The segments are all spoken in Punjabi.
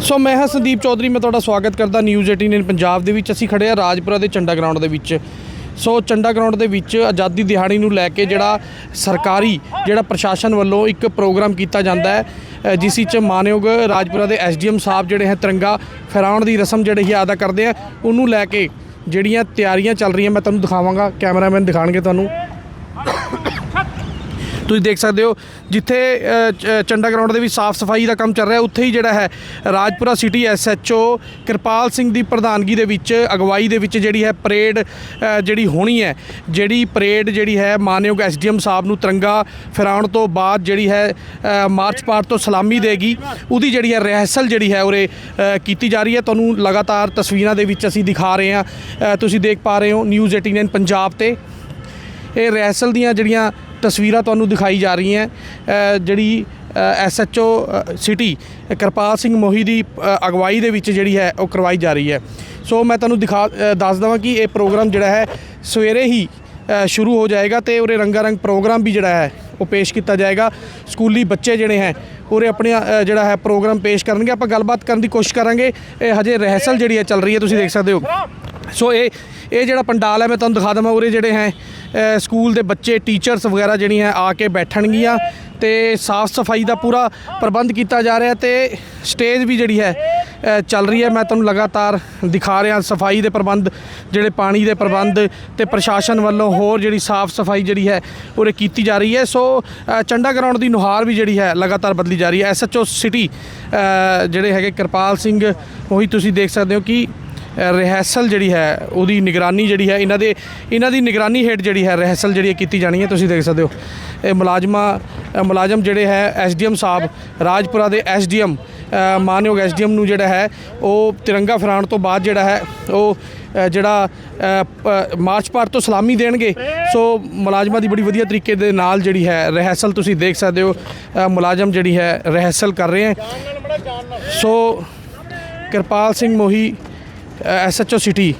ਸੋ ਮੈਂ ਹਾਂ ਸੰਦੀਪ ਚੌਧਰੀ, ਮੈਂ ਤੁਹਾਡਾ ਸਵਾਗਤ ਕਰਦਾ ਨਿਊਜ਼ 18 ਇਨ ਪੰਜਾਬ ਦੇ ਵਿੱਚ। ਅਸੀਂ ਖੜੇ ਆ ਰਾਜਪੁਰਾ ਦੇ ਚੰਡਾ ਗਰਾਊਂਡ ਦੇ ਵਿੱਚ। ਸੋ ਚੰਡਾ ਗਰਾਊਂਡ ਦੇ ਵਿੱਚ ਆਜ਼ਾਦੀ ਦਿਹਾੜੀ ਨੂੰ ਲੈ ਕੇ ਜਿਹੜਾ ਸਰਕਾਰੀ, ਜਿਹੜਾ ਪ੍ਰਸ਼ਾਸਨ ਵੱਲੋਂ ਇੱਕ ਪ੍ਰੋਗਰਾਮ ਕੀਤਾ ਜਾਂਦਾ ਹੈ ਜਿਸ ਵਿੱਚ ਮਾਨਯੋਗ ਰਾਜਪੁਰਾ ਦੇ ਐਸਡੀਐਮ ਸਾਹਿਬ ਜਿਹੜੇ ਹੈ ਤਿਰੰਗਾ ਫਹਿਰਾਉਣ ਦੀ ਰਸਮ ਜਿਹੜੀ ਹੈ ਅਦਾ ਕਰਦੇ ਆ ਉਹਨੂੰ ਲੈ ਕੇ ਜਿਹੜੀਆਂ ਤਿਆਰੀਆਂ ਚੱਲ ਰਹੀਆਂ, ਮੈਂ ਤੁਹਾਨੂੰ ਦਿਖਾਵਾਂਗਾ, ਕੈਮਰਾਮੈਨ ਦਿਖਾਣਗੇ ਤੁਹਾਨੂੰ। ਤੁਸੀਂ ਦੇਖ ਸਕਦੇ ਹੋ ਜਿੱਥੇ ਚੰਡਾ ਗਰਾਊਂਡ ਦੇ ਵਿੱਚ ਸਾਫ਼ ਸਫ਼ਾਈ ਦਾ ਕੰਮ ਚੱਲ ਰਿਹਾ, ਉੱਥੇ ਹੀ ਜਿਹੜਾ ਹੈ ਰਾਜਪੁਰਾ ਸਿਟੀ ਐਸਐਚਓ ਕਿਰਪਾਲ ਸਿੰਘ ਦੀ ਪ੍ਰਧਾਨਗੀ ਦੇ ਵਿੱਚ, ਅਗਵਾਈ ਦੇ ਵਿੱਚ ਜਿਹੜੀ ਹੈ ਪਰੇਡ ਜਿਹੜੀ ਹੋਣੀ ਹੈ, ਜਿਹੜੀ ਪਰੇਡ ਜਿਹੜੀ ਹੈ ਮਾਨਯੋਗ ਐਸਡੀਐਮ ਸਾਹਿਬ ਨੂੰ ਤਿਰੰਗਾ ਫਹਿਰਾਉਣ ਤੋਂ ਬਾਅਦ ਜਿਹੜੀ ਹੈ ਮਾਰਚ ਪਾਰਟ ਤੋਂ ਸਲਾਮੀ ਦੇਗੀ, ਉਹਦੀ ਜਿਹੜੀ ਹੈ ਰਿਹਰਸਲ ਜਿਹੜੀ ਹੈ ਉਰੇ ਕੀਤੀ ਜਾ ਰਹੀ ਹੈ। ਤੁਹਾਨੂੰ ਲਗਾਤਾਰ ਤਸਵੀਰਾਂ ਦੇ ਵਿੱਚ ਅਸੀਂ ਦਿਖਾ ਰਹੇ ਹਾਂ। ਤੁਸੀਂ ਦੇਖ ਪਾ ਰਹੇ ਹੋ ਨਿਊਜ਼ 18 ਪੰਜਾਬ ਤੇ। ਇਹ ਰਿਹਰਸਲ ਦੀਆਂ ਜਿਹੜੀਆਂ ਤਸਵੀਰਾਂ ਤੁਹਾਨੂੰ ਦਿਖਾਈ ਜਾ ਰਹੀਆਂ ਅ, ਜਿਹੜੀ ਐਸਐਚਓ ਸਿਟੀ ਕਿਰਪਾਲ ਸਿੰਘ ਮੋਹੀ ਦੀ ਅਗਵਾਈ ਦੇ ਵਿੱਚ ਜਿਹੜੀ ਹੈ ਉਹ ਕਰਵਾਈ ਜਾ ਰਹੀ ਹੈ। ਸੋ ਮੈਂ ਤੁਹਾਨੂੰ ਦਿਖਾ ਦੱਸ ਦਵਾਂ ਕਿ ਇਹ ਪ੍ਰੋਗਰਾਮ ਜਿਹੜਾ ਹੈ ਸਵੇਰੇ ਹੀ ਸ਼ੁਰੂ ਹੋ ਜਾਏਗਾ ਤੇ ਉਰੇ ਰੰਗਾ ਰੰਗ ਪ੍ਰੋਗਰਾਮ ਵੀ ਜਿਹੜਾ ਹੈ ਉਹ ਪੇਸ਼ ਕੀਤਾ ਜਾਏਗਾ। ਸਕੂਲੀ ਬੱਚੇ ਜਿਹੜੇ ਹੈ ਉਰੇ ਆਪਣੇ ਜਿਹੜਾ ਹੈ ਪ੍ਰੋਗਰਾਮ ਪੇਸ਼ ਕਰਨਗੇ। ਆਪਾਂ ਗੱਲਬਾਤ ਕਰਨ ਦੀ ਕੋਸ਼ਿਸ਼ ਕਰਾਂਗੇ। ਇਹ ਹਜੇ ਰਿਹਰਸਲ ਜਿਹੜੀ ਹੈ ਚੱਲ ਰਹੀ ਹੈ ਤੁਸੀਂ ਦੇਖ ਸਕਦੇ ਹੋ। ਸੋ ਇਹ ਇਹ ਜਿਹੜਾ ਪੰਡਾਲ ਹੈ, ਮੈਂ ਤੁਹਾਨੂੰ ਦਿਖਾ ਦਵਾਂ, ਉਰੇ ਜਿਹੜੇ ਹੈ ਸਕੂਲ ਦੇ ਬੱਚੇ ਟੀਚਰਸ ਵਗੈਰਾ ਜਿਹੜੀਆਂ ਹੈ ਆ ਕੇ ਬੈਠਣਗੀਆਂ ਤੇ ਸਾਫ਼ ਸਫ਼ਾਈ ਦਾ ਪੂਰਾ ਪ੍ਰਬੰਧ ਕੀਤਾ ਜਾ ਰਿਹਾ ਤੇ ਸਟੇਜ ਵੀ ਜਿਹੜੀ ਹੈ ਚੱਲ ਰਹੀ ਹੈ। ਮੈਂ ਤੁਹਾਨੂੰ ਲਗਾਤਾਰ ਦਿਖਾ ਰਿਹਾ ਸਫ਼ਾਈ ਦੇ ਪ੍ਰਬੰਧ, ਜਿਹੜੇ ਪਾਣੀ ਦੇ ਪ੍ਰਬੰਧ ਤੇ ਪ੍ਰਸ਼ਾਸਨ ਵੱਲੋਂ ਹੋਰ ਜਿਹੜੀ ਸਾਫ਼ ਸਫ਼ਾਈ ਜਿਹੜੀ ਹੈ, ਉਰੇ ਕੀਤੀ ਜਾ ਰਹੀ ਹੈ। ਸੋ ਚੰਡਾ ਗਰਾਊਂਡ ਦੀ ਨੁਹਾਰ ਵੀ ਜਿਹੜੀ ਹੈ, ਲਗਾਤਾਰ ਬਦਲੀ ਜਾ ਰਹੀ ਹੈ। ਐਸਐਚਓ ਸਿਟੀ ਜਿਹੜੇ ਹੈਗੇ ਕਿਰਪਾਲ ਸਿੰਘ, ਉਹੀ ਤੁਸੀਂ ਦੇਖ ਸਕਦੇ ਹੋ ਕਿ ਰਿਹਰਸਲ ਜਿਹੜੀ ਹੈ, ਉਹਦੀ ਨਿਗਰਾਨੀ ਜਿਹੜੀ ਹੈ, ਇਹਨਾਂ ਦੇ, ਇਹਨਾਂ ਦੀ ਨਿਗਰਾਨੀ ਹੇਠ ਜਿਹੜੀ ਹੈ ਰਿਹਰਸਲ ਜਿਹੜੀ ਹੈ ਕੀਤੀ ਜਾਣੀ ਹੈ, ਤੁਸੀਂ ਦੇਖ ਸਕਦੇ ਹੋ। ਇਹ ਮੁਲਾਜ਼ਮਾਂ ਮੁਲਾਜ਼ਮ ਜਿਹੜੇ ਹੈ ਐਸਡੀਐਮ ਸਾਹਿਬ, ਰਾਜਪੁਰਾ ਦੇ ਐਸਡੀਐਮ ਮਾਨਯੋਗ ਐਸਡੀਐਮ ਨੂੰ ਜਿਹੜਾ ਹੈ, ਉਹ ਤਿਰੰਗਾ ਫਹਿਰਾਉਣ ਤੋਂ ਬਾਅਦ ਜਿਹੜਾ ਹੈ, ਉਹ ਜਿਹੜਾ ਮਾਰਚ ਪਾਰਟ ਤੋਂ ਸਲਾਮੀ ਦੇਣਗੇ। ਸੋ ਮੁਲਾਜ਼ਮਾਂ ਦੀ ਬੜੀ ਵਧੀਆ ਤਰੀਕੇ ਦੇ ਨਾਲ ਜਿਹੜੀ ਹੈ ਰਿਹਰਸਲ ਤੁਸੀਂ ਦੇਖ ਸਕਦੇ ਹੋ ਮੁਲਾਜ਼ਮ ਜਿਹੜੀ ਹੈ ਰਿਹਰਸਲ ਕਰ ਰਹੇ ਹੈ। So Kirpal Singh Mohi SHO city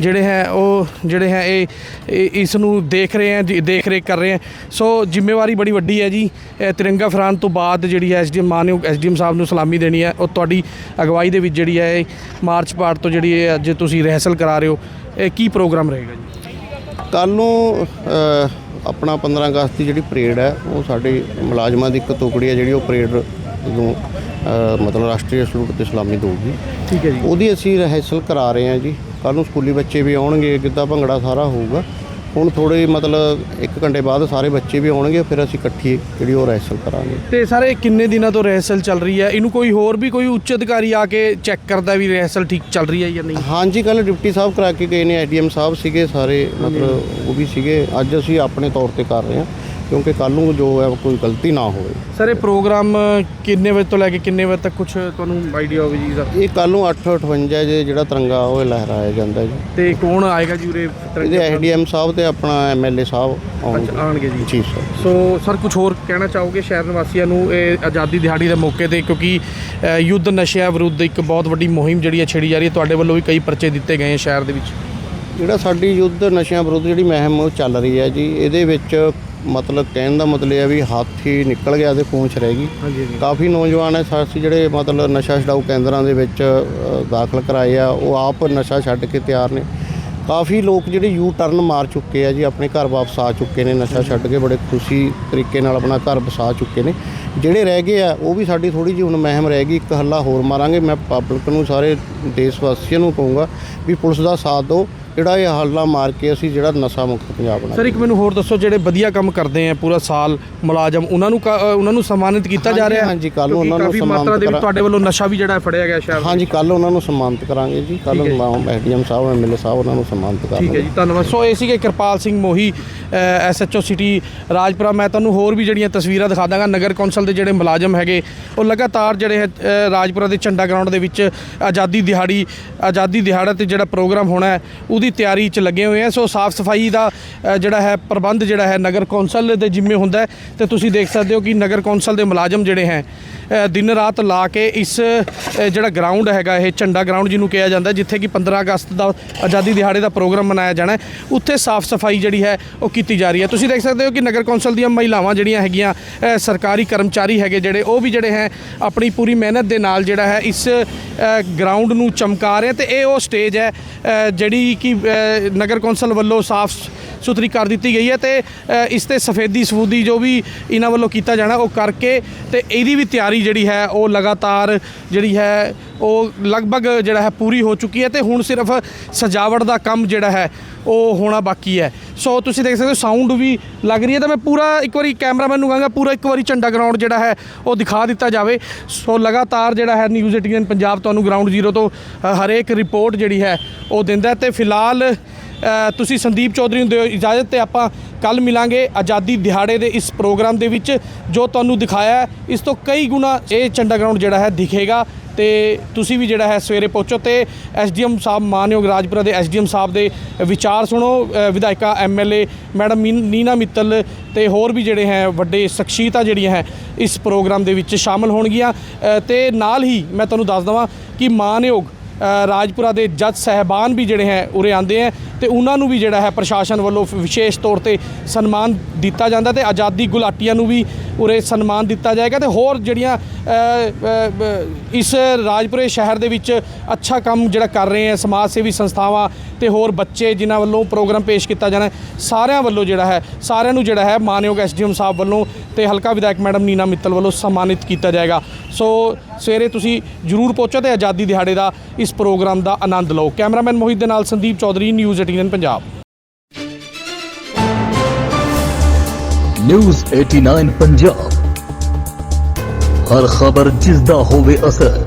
ਜਿਹੜੇ ਹੈ ਉਹ ਜਿਹੜੇ ਹੈ ਇਹ ਇਸ ਨੂੰ ਦੇਖ ਰਹੇ ਹੈ ਜੀ, ਦੇਖ ਰੇਖ ਕਰ ਰਹੇ ਹੈ। ਸੋ ਜ਼ਿੰਮੇਵਾਰੀ ਬੜੀ ਵੱਡੀ ਹੈ ਜੀ। ਤਿਰੰਗਾ ਫਹਿਰਾਉਣ ਤੋਂ ਬਾਅਦ ਜਿਹੜੀ ਹੈ ਐਸਡੀਐਮ ਮਾਨਯੋਗ ਐਸਡੀਐਮ ਸਾਹਿਬ ਨੂੰ ਸਲਾਮੀ ਦੇਣੀ ਹੈ। ਉਹ ਤੁਹਾਡੀ ਅਗਵਾਈ ਦੇ ਵਿੱਚ ਜਿਹੜੀ ਹੈ ਇਹ ਮਾਰਚ ਪਾਰਟ ਤੋਂ ਜਿਹੜੀ ਇਹ ਅੱਜ ਤੁਸੀਂ ਰਿਹਰਸਲ ਕਰਾ ਰਹੇ ਹੋ। ਇਹ ਕੀ ਪ੍ਰੋਗਰਾਮ ਰਹੇਗਾ ਜੀ? ਕੱਲ ਨੂੰ ਆਪਣਾ 15 ਅਗਸਤ ਦੀ ਜਿਹੜੀ ਪਰੇਡ ਹੈ ਉਹ ਸਾਡੇ ਮੁਲਾਜ਼ਮਾਂ ਦੀ ਇੱਕ ਟੁਕੜੀ ਹੈ ਜਿਹੜੀ ਉਹ ਪਰੇਡ ਨੂੰ ਮਤਲਬ ਰਾਸ਼ਟਰੀ ਸਲੂਟ ਤੇ ਸਲਾਮੀ ਦੇਊਗੀ। ਠੀਕ ਹੈ ਜੀ। ਉਹਦੀ ਅਸੀਂ ਰਿਹਰਸਲ ਕਰਾ ਰਹੇ ਹਾਂ ਜੀ। ਕੱਲ ਨੂੰ ਸਕੂਲੀ ਬੱਚੇ ਵੀ ਆਉਣਗੇ ਗਿੱਧਾ ਭੰਗੜਾ ਸਾਰਾ ਹੋਊਗਾ। ਹੁਣ ਥੋੜੇ ਮਤਲਬ 1 ਘੰਟੇ ਬਾਅਦ ਸਾਰੇ ਬੱਚੇ ਵੀ ਆਉਣਗੇ ਫਿਰ ਅਸੀਂ ਇਕੱਠੀ ਜਿਹੜੀ ਉਹ ਰਿਹਰਸਲ ਕਰਾਂਗੇ। ਤੇ ਸਾਰੇ ਕਿੰਨੇ ਦਿਨਾਂ ਤੋਂ ਰਿਹਰਸਲ ਚੱਲ ਰਹੀ ਹੈ? ਇਹਨੂੰ ਕੋਈ ਹੋਰ ਵੀ ਕੋਈ ਉੱਚ ਅਧਿਕਾਰੀ ਆ ਕੇ ਚੈੱਕ ਕਰਦਾ ਵੀ ਰਿਹਰਸਲ ਠੀਕ ਚੱਲ ਰਹੀ ਹੈ ਜਾਂ ਨਹੀਂ? ਹਾਂਜੀ ਕੱਲ ਡਿਪਟੀ ਸਾਹਿਬ ਕਰਾ ਕੇ ਗਏ ਨੇ ਐਡੀਐਮ ਸਾਹਿਬ ਸੀਗੇ ਸਾਰੇ ਮਤਲਬ ਉਹ ਵੀ ਸੀਗੇ। ਅੱਜ ਅਸੀਂ ਆਪਣੇ ਤੌਰ ਤੇ ਕਰ ਰਹੇ ਹਾਂ। ਕਿਉਂਕਿ ਕੱਲ ਨੂੰ ਜੋ ਹੈ ਕੋਈ ਗਲਤੀ ਨਾ ਹੋਵੇ। ਸਰ ਇਹ ਪ੍ਰੋਗਰਾਮ ਕਿੰਨੇ ਵਜੇ ਤੋਂ ਲੈ ਕੇ ਕਿੰਨੇ ਵਜੇ ਤੱਕ ਕੁਝ ਤੁਹਾਨੂੰ ਆਈਡੀਆ ਹੋਵੇ ਜੀ ਦਾ? ਇਹ ਕੱਲ ਨੂੰ 858 ਜੇ ਜਿਹੜਾ ਤਿਰੰਗਾ ਉਹ ਲਹਿਰਾਇਆ ਜਾਂਦਾ ਜੀ। ਤੇ ਕੌਣ ਆਏਗਾ ਜੀ ਉਰੇ ਇਹਦੇ ਐਡੀਐਮ ਸਾਹਿਬ ਤੇ ਆਪਣਾ ਐਮਐਲਏ ਸਾਹਿਬ ਆਉਣਗੇ। ਜੀ। ਜੀ ਸਰ ਸੋ ਸਰ ਕੁਝ ਹੋਰ ਕਹਿਣਾ ਚਾਹੋਗੇ ਸ਼ਹਿਰ ਨਿਵਾਸੀਆਂ ਨੂੰ ਇਹ ਆਜ਼ਾਦੀ ਦਿਹਾੜੀ ਦੇ ਮੌਕੇ ਤੇ? ਕਿਉਂਕਿ ਯੁੱਧ ਨਸ਼ਿਆਂ ਵਿਰੁੱਧ ਇੱਕ ਬਹੁਤ ਵੱਡੀ ਮੁਹਿੰਮ ਜਿਹੜੀ ਹੈ ਛੇੜੀ ਜਾ ਰਹੀ ਹੈ। ਤੁਹਾਡੇ ਵੱਲੋਂ ਵੀ ਕਈ ਪਰਚੇ ਦਿੱਤੇ ਗਏ ਹੈ ਸ਼ਹਿਰ ਦੇ ਵਿੱਚ। ਜਿਹੜਾ ਸਾਡੀ ਯੁੱਧ ਨਸ਼ਿਆਂ ਵਿਰੁੱਧ ਜਿਹੜੀ ਮੁਹਿੰਮ ਉਹ ਚੱਲ ਰਹੀ ਹੈ ਜੀ ਇਹਦੇ ਵਿੱਚ ਮਤਲਬ ਕਹਿਣ ਦਾ ਮਤਲਬ ਇਹ ਆ ਵੀ ਹਾਥੀ ਨਿਕਲ ਗਿਆ ਤੇ ਪੂੰਛ ਰਹਿ ਗਈ। ਹਾਂਜੀ ਕਾਫੀ ਨੌਜਵਾਨ ਐ ਸਾਥੀ ਜਿਹੜੇ ਮਤਲਬ ਨਸ਼ਾ ਛਡਾਊ ਕੇਂਦਰਾਂ ਦੇ ਵਿੱਚ ਅ, ਦਾਖਲ ਕਰਾਏ ਆ ਉਹ ਆਪ ਨਸ਼ਾ ਛੱਡ ਕੇ ਤਿਆਰ ਨੇ। ਕਾਫੀ ਲੋਕ ਜਿਹੜੇ ਯੂ ਟਰਨ ਮਾਰ ਚੁੱਕੇ ਆ ਜੀ ਆਪਣੇ ਘਰ ਵਾਪਸ ਆ ਚੁੱਕੇ ਨੇ ਨਸ਼ਾ ਛੱਡ ਕੇ ਬੜੇ ਖੁਸ਼ੀ ਤਰੀਕੇ ਨਾਲ ਆਪਣਾ ਘਰ ਵਸਾ ਚੁੱਕੇ ਨੇ। ਜਿਹੜੇ ਰਹਿ ਗਏ ਆ ਉਹ ਵੀ ਸਾਡੀ ਥੋੜੀ ਜਿਹੀ ਹੁਣ ਮਹਿਮ ਰਹਿ ਗਈ ਇੱਕ ਹੱਲਾ ਹੋਰ ਮਾਰਾਂਗੇ। ਮੈਂ ਪਬਲਿਕ ਨੂੰ ਸਾਰੇ ਦੇਸ਼ ਵਾਸੀਆਂ ਨੂੰ ਕਹੂੰਗਾ ਵੀ ਪੁਲਿਸ ਦਾ ਸਾਥ ਦਿਓ। ਜਿਹੜਾ ਇਹ ਹੱਲਾ ਮਾਰ ਕੇ ਅਸੀਂ ਜਿਹੜਾ ਨਸ਼ਾ ਮੁਕਤ ਪੰਜਾਬ ਸਰ ਬਣਾਈਏ ਇੱਕ ਮੈਨੂੰ ਹੋਰ ਦੱਸੋ ਜਿਹੜੇ ਵਧੀਆ ਕੰਮ ਕਰਦੇ ਆ ਪੂਰਾ ਸਾਲ ਮੁਲਾਜ਼ਮ ਉਹਨਾਂ ਨੂੰ ਕਾ- ਅ, ਉਹਨਾਂ ਨੂੰ ਸਨਮਾਨਿਤ ਕੀਤਾ ਜਾ ਰਿਹਾ? ਹੈ? ਹਾਂਜੀ, ਕਿਉਂਕਿ ਉਹਨਾਂ ਨੂੰ ਕਾਫੀ ਸਨਮਾਨਿਤ ਮਾਤਰਾ ਦੇ ਵਿੱਚ ਤੁਹਾਡੇ ਵੱਲੋਂ ਨਸ਼ਾ ਵੀ ਜਿਹੜਾ ਹੈ ਫੜਿਆ ਗਿਆ ਸ਼ਹਿਰ ਹਾਂਜੀ ਕੱਲ ਉਹਨਾਂ ਨੂੰ ਸਨਮਾਨਿਤ ਕਰਾਂਗੇ ਜੀ। ਕੱਲ ਠੀਕ ਹੈ ਜੀ। ਐਡੀਐਮ ਸਾਹਿਬ ਐਮਐਲਏ ਸਾਹਿਬ ਉਹਨਾਂ ਨੂੰ ਸਨਮਾਨਿਤ ਠੀਕ ਹੈ ਕਰਾਂਗੇ ਜੀ ਧੰਨਵਾਦ। ਸੋ ਇਹ ਸੀਗੇ ਕਿਰਪਾਲ ਸਿੰਘ ਮੋਹੀ ਐਸਐਚਓ ਸਿਟੀ ਰਾਜਪੁਰਾ। ਮੈਂ ਤੁਹਾਨੂੰ ਹੋਰ ਵੀ ਜਿਹੜੀਆਂ ਤਸਵੀਰਾਂ ਦਿਖਾ ਦਾਂਗਾ। ਨਗਰ ਕੌਂਸਲ ਦੇ ਜਿਹੜੇ ਮੁਲਾਜ਼ਮ ਹੈਗੇ ਉਹ ਲਗਾਤਾਰ ਜਿਹੜੇ ਹੈ, ਅ, ਰਾਜਪੁਰਾ ਦੇ ਝੰਡਾ ਗਰਾਊਂਡ ਦੇ ਵਿੱਚ ਆਜ਼ਾਦੀ ਦਿਹਾੜੀ ਆਜ਼ਾਦੀ ਦਿਹਾੜਾ ਤੇ ਜਿਹੜਾ ਪ੍ਰੋਗਰਾਮ ਹੋਣਾ ਹੈ ਉਹਦੀ ਉਹਦੀ ਤਿਆਰੀ 'ਚ ਲੱਗੇ ਹੋਏ ਆ। ਸੋ ਸਾਫ਼ ਸਫ਼ਾਈ ਦਾ ਜਿਹੜਾ ਹੈ ਪ੍ਰਬੰਧ ਜਿਹੜਾ ਹੈ ਨਗਰ ਕੌਂਸਲ ਦੇ ਜਿੰਮੇ ਹੁੰਦਾ ਹੈ। ਤੇ ਤੁਸੀਂ ਦੇਖ ਸਕਦੇ ਹੋ ਕਿ ਨਗਰ ਕੌਂਸਲ ਦੇ ਮੁਲਾਜ਼ਮ ਜਿਹੜੇ ਹੈ ਦਿਨ ਰਾਤ ਲਾ ਕੇ ਇਸ ਜਿਹੜਾ ਗਰਾਊਂਡ ਹੈਗਾ ਇਹ ਝੰਡਾ ਗਰਾਊਂਡ ਜਿਹਨੂੰ ਕਿਹਾ ਜਾਂਦਾ ਜਿੱਥੇ ਕਿ 15 ਅਗਸਤ ਦਾ ਆਜ਼ਾਦੀ ਦਿਹਾੜੇ ਦਾ ਪ੍ਰੋਗਰਾਮ ਮਨਾਇਆ ਜਾਣਾ ਉੱਥੇ ਸਾਫ਼ ਸਫ਼ਾਈ ਜਿਹੜੀ ਹੈ ਉਹ ਕੀਤੀ ਜਾ ਰਹੀ ਹੈ। ਤੁਸੀਂ ਦੇਖ ਸਕਦੇ ਹੋ ਕਿ ਨਗਰ ਕੌਂਸਲ ਦੀਆਂ ਮਹਿਲਾਵਾਂ ਜਿਹੜੀਆਂ ਹੈਗੀਆਂ ਸਰਕਾਰੀ ਕਰਮਚਾਰੀ ਹੈਗੇ ਜਿਹੜੇ, ਉਹ ਵੀ ਜਿਹੜੇ ਹੈ, ਆਪਣੀ ਪੂਰੀ ਮਿਹਨਤ ਦੇ ਨਾਲ ਜਿਹੜਾ ਹੈ ਇਸ ਗਰਾਊਂਡ ਨੂੰ ਚਮਕਾ ਰਹੇ ਤੇ ਇਹ ਉਹ ਸਟੇਜ ਹੈ ਜਿਹੜੀ ਕਿ ਨਗਰ ਕੌਂਸਲ ਵੱਲੋਂ ਸਾਫ਼ ਸੁਥਰੀ ਕਰ ਦਿੱਤੀ ਗਈ ਹੈ ਤੇ ਇਸ ਤੇ ਸਫੇਦੀ ਸਫੂਦੀ ਜੋ ਵੀ ਇਹਨਾਂ ਵੱਲੋਂ ਕੀਤਾ ਜਾਣਾ ਉਹ ਕਰਕੇ ਤੇ ਇਹਦੀ ਵੀ ਤਿਆਰੀ ਜਿਹੜੀ ਹੈ ਉਹ ਲਗਾਤਾਰ ਜਿਹੜੀ ਹੈ ਉਹ ਲਗਭਗ ਜਿਹੜਾ ਹੈ ਪੂਰੀ ਹੋ ਚੁੱਕੀ ਹੈ ਤੇ ਹੁਣ ਸਿਰਫ ਸਜਾਵਟ ਦਾ ਕੰਮ ਜਿਹੜਾ ਹੈ ਉਹ ਹੋਣਾ ਬਾਕੀ ਹੈ। ਸੋ ਤੁਸੀਂ ਦੇਖ ਸਕਦੇ ਹੋ ਸਾਊਂਡ ਵੀ ਲੱਗ ਰਹੀ ਹੈ ਤਾਂ ਮੈਂ ਪੂਰਾ ਇੱਕ ਵਾਰੀ ਕੈਮਰਾਮੈਨ ਨੂੰ ਕਹਾਂਗਾ, ਪੂਰਾ ਇੱਕ ਵਾਰੀ ਝੰਡਾ ਗਰਾਊਂਡ ਜਿਹੜਾ ਹੈ, ਉਹ ਦਿਖਾ ਦਿੱਤਾ ਜਾਵੇ। ਸੋ ਲਗਾਤਾਰ ਜਿਹੜਾ ਹੈ ਨਿਊਜ਼ 18 ਪੰਜਾਬ ਤੁਹਾਨੂੰ ਗਰਾਊਂਡ ਜ਼ੀਰੋ ਤੋਂ ਹਰੇਕ ਰਿਪੋਰਟ ਜਿਹੜੀ ਹੈ, ਉਹ ਦਿੰਦਾ ਹੈ ਤੇ ਫਿਲਹਾਲ ਤੁਸੀਂ ਸੰਦੀਪ ਚੌਧਰੀ ਨੂੰ ਦਿਓ ਇਜਾਜ਼ਤ ਤੇ ਆਪਾਂ ਕੱਲ ਮਿਲਾਂਗੇ ਆਜ਼ਾਦੀ ਦਿਹਾੜੇ ਦੇ ਇਸ ਪ੍ਰੋਗਰਾਮ ਦੇ ਵਿੱਚ ਜੋ ਤੁਹਾਨੂੰ ਦਿਖਾਇਆ ਇਸ ਤੋਂ ਕਈ ਗੁਣਾ ਇਹ ਝੰਡਾ ਗਰਾਊਂਡ ਜਿਹੜਾ ਹੈ ਦਿਖੇਗਾ ਤੇ ਤੁਸੀਂ ਵੀ ਜਿਹੜਾ ਹੈ ਸਵੇਰੇ ਪਹੁੰਚੋ ਤੇ ਐਸਡੀਐਮ ਸਾਹਿਬ ਮਾਨਯੋਗ ਰਾਜਪੁਰਾ ਦੇ ਐਸਡੀਐਮ ਸਾਹਿਬ ਦੇ ਵਿਚਾਰ ਸੁਣੋ ਅ, ਵਿਧਾਇਕਾ ਐਮਐਲਏ ਮੈਡਮ ਮੀਨ- ਨੀਨਾ ਮਿੱਤਲ ਤੇ ਹੋਰ ਵੀ ਜਿਹੜੇ ਹੈ ਵੱਡੇ ਸ਼ਖਸੀਅਤਾਂ ਜਿਹੜੀਆਂ ਹੈ ਇਸ ਪ੍ਰੋਗਰਾਮ ਦੇ ਵਿੱਚ ਸ਼ਾਮਲ ਹੋਣਗੀਆਂ। ਅ, ਤੇ ਨਾਲ ਹੀ ਮੈਂ ਤੁਹਾਨੂੰ ਦੱਸ ਦਵਾਂ ਕਿ ਮਾਨਯੋਗ ਰਾਜਪੁਰਾ ਦੇ ਜੱਜ ਸਹਿਬਾਨ ਵੀ ਜਿਹੜੇ ਹੈ, ਉਰੇ ਆਂਦੇ ਹੈ ਤੇ ਉਹਨਾਂ ਨੂੰ ਵੀ ਜਿਹੜਾ ਹੈ ਪ੍ਰਸ਼ਾਸਨ ਵੱਲੋਂ ਵਿਸ਼ੇਸ਼ ਤੌਰ ਤੇ ਸਨਮਾਨ ਦਿੱਤਾ ਜਾਂਦਾ ਤੇ ਆਜ਼ਾਦੀ ਗੁਲਾਟੀਆਂ ਨੂੰ ਵੀ ਉਰੇ ਸਨਮਾਨ ਦਿੱਤਾ ਜਾਏਗਾ ਤੇ ਹੋਰ ਜਿਹੜੀਆਂ ਇਸ ਰਾਜਪੁਰੇ ਸ਼ਹਿਰ ਦੇ ਵਿੱਚ ਅੱਛਾ ਕੰਮ ਜਿਹੜਾ ਕਰ ਰਹੇ ਹੈ, ਸਮਾਜ ਸੇਵੀ ਸੰਸਥਾਵਾਂ ਤੇ ਹੋਰ ਬੱਚੇ ਜਿਨ੍ਹਾਂ ਵੱਲੋਂ ਪ੍ਰੋਗਰਾਮ ਪੇਸ਼ ਕੀਤਾ ਜਾਣਾ ਸਾਰਿਆਂ ਵੱਲੋਂ ਜਿਹੜਾ ਹੈ, ਸਾਰਿਆਂ ਨੂੰ ਜਿਹੜਾ ਹੈ ਮਾਨਯੋਗ ਐਸਡੀਐਮ ਸਾਹਿਬ ਵੱਲੋਂ ਤੇ ਹਲਕਾ ਵਿਧਾਇਕ ਮੈਡਮ ਨੀਨਾ ਮਿੱਤਲ ਵੱਲੋਂ ਸਨਮਾਨਿਤ ਕੀਤਾ ਜਾਏਗਾ। ਸੋ ਸਵੇਰੇ ਤੁਸੀਂ ਜਰੂਰ ਪਹੁੰਚੋ ਤੇ ਆਜ਼ਾਦੀ ਦਿਹਾੜੇ ਦਾ ਇਸ ਪ੍ਰੋਗਰਾਮ ਦਾ ਆਨੰਦ ਲਓ। ਕੈਮਰਾਮੈਨ ਮੋਹਿਤ ਦੇ ਨਾਲ ਸੰਦੀਪ ਚੌਧਰੀ, ਨਿਊਜ਼ 18 ਪੰਜਾਬ। ਨਿਊਜ਼ 89 ਪੰਜਾਬ। ਹਰ ਖਬਰ ਜਿਸ ਦਾ ਹੋਵੇ ਅਸਰ।